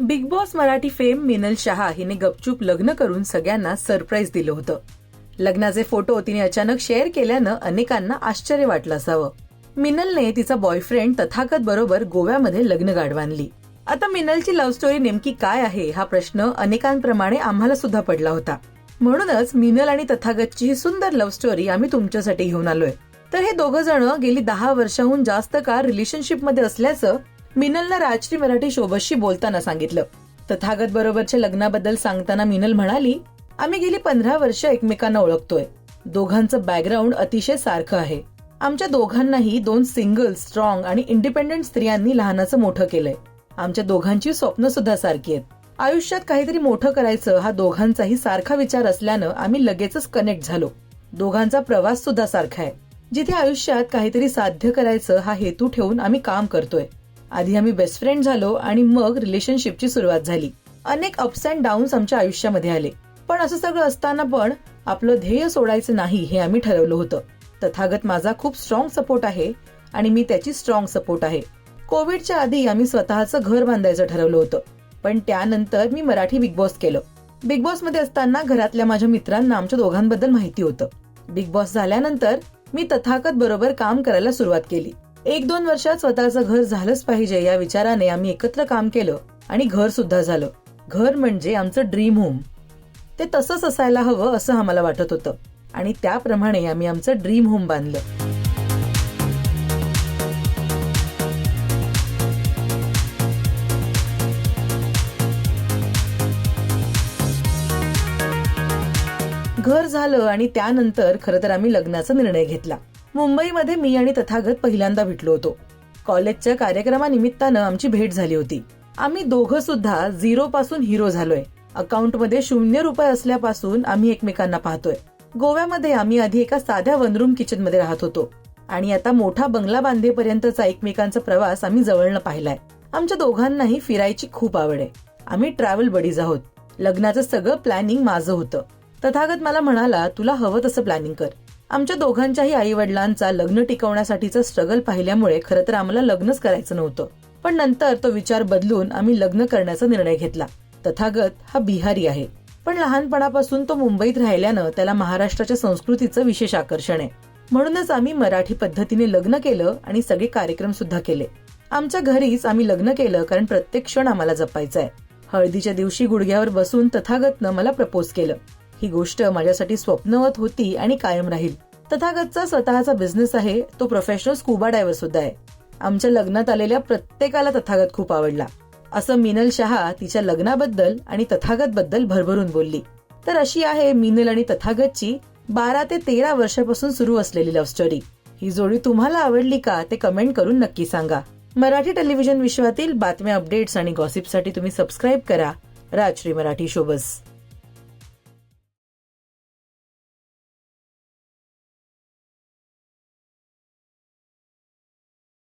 Big boss Marathi fame Minal Shah हिने गपचूप लग्न करून सगळ्यांना सरप्राईज दिलं होतं. लग्नाचे फोटो तिने अचानक शेअर केल्यानं अनेकांना आश्चर्य वाटलं असावं. मिनलने तिचा बॉयफ्रेंड तथागत बरोबर गोव्यामध्ये लग्न गाडवानली आता मिनलची लव्ह स्टोरी नेमकी काय आहे हा प्रश्न अनेकांप्रमाणे आम्हाला सुद्धा पडला होता. म्हणूनच मिनल आणि तथागतची ही सुंदर लव्ह स्टोरी आम्ही तुमच्यासाठी घेऊन आलोय. तर हे दोघं जण गेली दहा वर्षाहून जास्त काळ रिलेशनशिपमध्ये असल्याचं मिनलनं राजश्री मराठी शोबतशी बोलताना सांगितलं. तथागत बरोबरच्या लग्नाबद्दल सांगताना मिनल म्हणाली आम्ही गेली पंधरा वर्ष एकमेकांना ओळखतोय. दोघांचं बॅकग्राऊंड अतिशय सारखं आहे. आमच्या दोघांनाही दोन सिंगल स्ट्रॉंग आणि इंडिपेंडेंट स्त्रियांनी लहानाचं मोठं केलंय. आमच्या दोघांची स्वप्न सुद्धा सारखी आहेत. आयुष्यात काहीतरी मोठं करायचं हा दोघांचाही सारखा विचार असल्यानं आम्ही लगेचच कनेक्ट झालो. दोघांचा प्रवास सुद्धा सारखा आहे. जिथे आयुष्यात काहीतरी साध्य करायचं हा हेतू ठेवून आम्ही काम करतोय. आधी आम्ही बेस्ट फ्रेंड झालो आणि मग रिलेशनशिपची सुरुवात झाली. अनेक अप्स अँड डाऊन्स आमच्या आयुष्यामध्ये आले. पण असं सगळं असताना पण आपलं ध्येय सोडायचं नाही हे आम्ही ठरवलं होतं. तथागत माझा खूप स्ट्रॉंग सपोर्ट आहे आणि मी त्याची स्ट्रॉंग सपोर्ट आहे. कोविडच्या आधी आम्ही स्वतःचं घर बांधायचं ठरवलं होतं. पण त्यानंतर मी मराठी बिग बॉस केलं. बिग बॉसमध्ये असताना घरातल्या माझ्या मित्रांना आमच्या दोघांबद्दल माहिती होतं. बिग बॉस झाल्यानंतर मी तथागत बरोबर काम करायला सुरुवात केली. एक दोन वर्षात स्वतःचं घर झालंच पाहिजे या विचाराने आम्ही एकत्र काम केलं आणि घर सुद्धा झालं. घर म्हणजे आमचं ड्रीम होम ते तसंच असायला हवं असं आम्हाला वाटत होतं आणि त्याप्रमाणे आम्ही आमचं ड्रीम होम बांधलं. घर झालं आणि त्यानंतर खरं तर आम्ही लग्नाचा निर्णय घेतला. मुंबईमध्ये मी आणि तथागत पहिल्यांदा भेटलो होतो. कॉलेजच्या कार्यक्रमानिमित्तानं आमची भेट झाली होती. आम्ही दोघं सुद्धा झिरो पासून हिरो झालोय. अकाउंटमध्ये शून्य रुपये असल्यापासून आम्ही एकमेकांना पाहतोय. गोव्यामध्ये आम्ही आधी एका साध्या वनरूम किचनमध्ये राहत होतो. आणि आता मोठा बंगला बांधेपर्यंतचा एकमेकांचा प्रवास आम्ही जवळनं पाहिलाय. आमच्या दोघांनाही फिरायची खूप आवड आहे. आम्ही ट्रॅव्हल बडीज आहोत. लग्नाचं सगळं प्लॅनिंग माझं होतं. तथागत मला म्हणाला तुला हवं तसं प्लॅनिंग कर. आमच्या दोघांच्याही आई वडिलांचा लग्न टिकवण्यासाठीचा स्ट्रगल पाहिल्यामुळे खरं तर आम्हाला लग्नच करायचं नव्हतं. पण नंतर तो विचार बदलून आम्ही लग्न करण्याचा निर्णय घेतला. तथागत हा बिहारी आहे. पण लहानपणापासून तो मुंबईत राहिल्यानं त्याला महाराष्ट्राच्या संस्कृतीचं विशेष आकर्षण आहे. म्हणूनच आम्ही मराठी पद्धतीने लग्न केलं आणि सगळे कार्यक्रम सुद्धा केले. आमच्या घरीच आम्ही लग्न केलं कारण प्रत्येक क्षण आम्हाला जपायचा आहे. हळदीच्या दिवशी गुडघ्यावर बसून तथागतनं मला प्रपोज केलं. ही गोष्ट माझ्यासाठी स्वप्नवत होती आणि कायम राहील. तथागतचा स्वतःचा बिझनेस आहे तो प्रोफेशनल स्कुबा डायव्हर सुद्धा आहे. आमच्या लग्नात आलेल्या प्रत्येकाला तथागत खूप आवडला. असं मिनल शहा तिच्या लग्नाबद्दल आणि तथागत बद्दल भरभरून बोलली. तर अशी आहे मिनल आणि तथागतची बारा ते तेरा वर्षापासून सुरू असलेली लव्ह स्टोरी ही जोडी तुम्हाला आवडली का ते कमेंट करून नक्की सांगा. मराठी टेलिव्हिजन विश्वातील बातम्या अपडेट्स आणि गॉसिपसाठी तुम्ही सबस्क्राईब करा. राजश्री मराठी शोबस.